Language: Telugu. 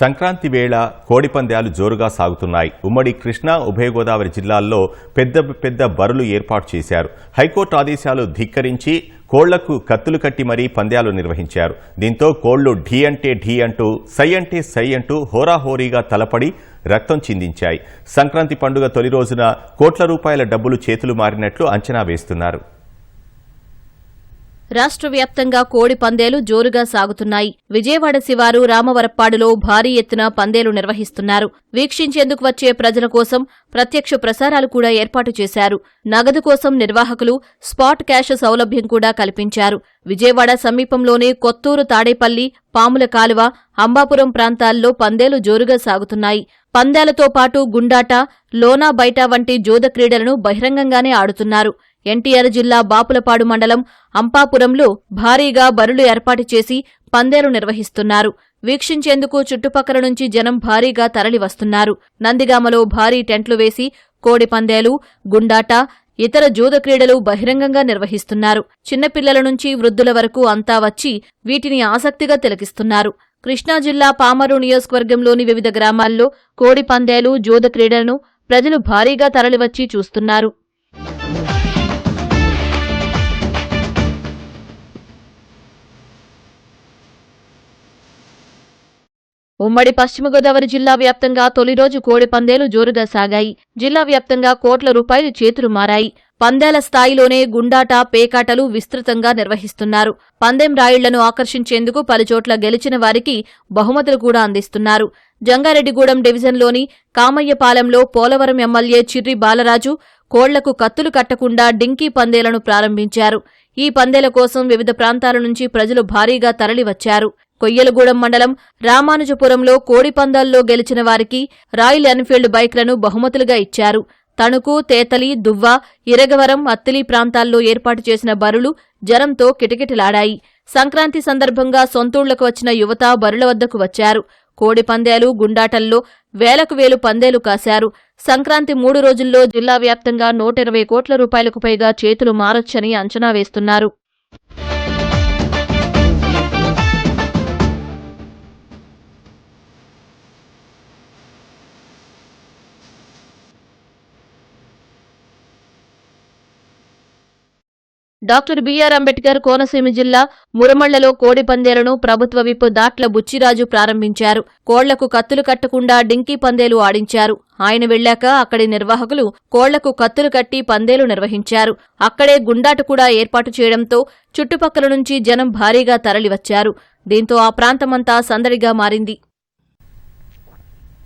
సంక్రాంతి వేళ కోడిపందాలు జోరుగా సాగుతున్నాయి. ఉమ్మడి కృష్ణా ఉభయ గోదావరి జిల్లాల్లో పెద్ద పెద్ద బరులు ఏర్పాటు చేశారు. హైకోర్టు ఆదేశాలు ధిక్కరించి కోళ్ళకు కత్తులు కట్టి మరీ పందాలు నిర్వహించారు. దీంతో కోళ్ళు ఢీ అంటే ఢీ అంటూ సై అంటే సై అంటూ హోరాహోరీగా తలపడి రక్తం చిందించాయి. సంక్రాంతి పండుగ తొలి రోజున కోట్ల రూపాయల డబ్బులు చేతులు మారినట్లు అంచనా వేస్తున్నారు. రాష్ట్ర వ్యాప్తంగా కోడి పందేలు జోరుగా సాగుతున్నాయి. విజయవాడ శివారు రామవరప్పాడులో భారీ ఎత్తున పందేలు నిర్వహిస్తున్నారు. వీక్షించేందుకు వచ్చే ప్రజల కోసం ప్రత్యక్ష ప్రసారాలు కూడా ఏర్పాటు చేశారు. నగదు కోసం నిర్వాహకులు స్పాట్ క్యాష్ సౌలభ్యం కూడా కల్పించారు. విజయవాడ సమీపంలోనే కొత్తూరు తాడేపల్లి పాముల కాలువ అంబాపురం ప్రాంతాల్లో పందేలు జోరుగా సాగుతున్నాయి. పందేలతో పాటు గుండాట లోనా బయట వంటి జోద క్రీడలను బహిరంగంగానే ఆడుతున్నారు. ఎన్టీఆర్ జిల్లా బాపులపాడు మండలం అంపాపురంలో భారీగా బరులు ఏర్పాటు చేసి పందేలు నిర్వహిస్తున్నారు. వీక్షించేందుకు చుట్టుపక్కల నుంచి జనం భారీగా తరలివస్తున్నారు. నందిగామలో భారీ టెంట్లు వేసి కోడి పందేలు గుండాట ఇతర జూద క్రీడలు బహిరంగంగా నిర్వహిస్తున్నారు. చిన్నపిల్లల నుంచి వృద్ధుల వరకు అంతా వచ్చి వీటిని ఆసక్తిగా తిలకిస్తున్నారు. కృష్ణా జిల్లా పామరు నియోజకవర్గంలోని వివిధ గ్రామాల్లో కోడి పందేలు జూద క్రీడలను ప్రజలు భారీగా తరలివచ్చి చూస్తున్నారు. ఉమ్మడి పశ్చిమ గోదావరి జిల్లా వ్యాప్తంగా తొలి రోజు కోడి పందేలు జోరుగా సాగాయి. జిల్లా వ్యాప్తంగా కోట్ల రూపాయలు చేతులు మారాయి. పందేల స్థాయిలోనే గుండాట పేకాటలు విస్తృతంగా నిర్వహిస్తున్నారు. పందెం రాయుళ్ళను ఆకర్షించేందుకు పలుచోట్ల గెలిచిన వారికి బహుమతులు కూడా అందిస్తున్నారు. జంగారెడ్డిగూడెం డివిజన్లోని కామయ్యపాలెంలో పోలవరం ఎమ్మెల్యే చిర్రి బాలరాజు కోళ్ళకు కత్తులు కట్టకుండా డింకీ పందేలను ప్రారంభించారు. ఈ పందేల కోసం వివిధ ప్రాంతాల నుంచి ప్రజలు భారీగా తరలివచ్చారు. కొయ్యలగూడెం మండలం రామానుజపురంలో కోడిపందాల్లో గెలిచిన వారికి రాయల్ ఎన్ఫీల్డ్ బైక్లను బహుమతులుగా ఇచ్చారు. తణుకు తేతలి దువ్వ ఇరగవరం అత్తిలి ప్రాంతాల్లో ఏర్పాటు చేసిన బరులు జనంతో కిటకిటలాడాయి. సంక్రాంతి సందర్భంగా సొంతూళ్ళకు వచ్చిన యువత బరుల వద్దకు వచ్చారు. కోడి పందేలు గుండాటల్లో వేలకు వేలు పందేలు కాశారు. సంక్రాంతి మూడు రోజుల్లో జిల్లా వ్యాప్తంగా నూట ఇరవై కోట్ల రూపాయలకు పైగా చేతులు మారొచ్చని అంచనా వేస్తున్నారు. డాక్టర్ బిఆర్ అంబేద్కర్ కోనసీమ జిల్లా మురమళ్ళలో కోడి పందేలను ప్రభుత్వ విప్ దాట్ల బుచ్చిరాజు ప్రారంభించారు. కోళ్ళకు కత్తులు కట్టకుండా డింకీ పందేలు ఆడించారు. ఆయన వెళ్ళాక అక్కడి నిర్వాహకులు కోళ్ళకు కత్తులు కట్టి పందేలు నిర్వహించారు. అక్కడే గుండాట కూడా ఏర్పాటు చేయడంతో చుట్టుపక్కల నుంచి జనం భారీగా తరలివచ్చారు. దీంతో ఆ ప్రాంతమంతా సందడిగా మారింది.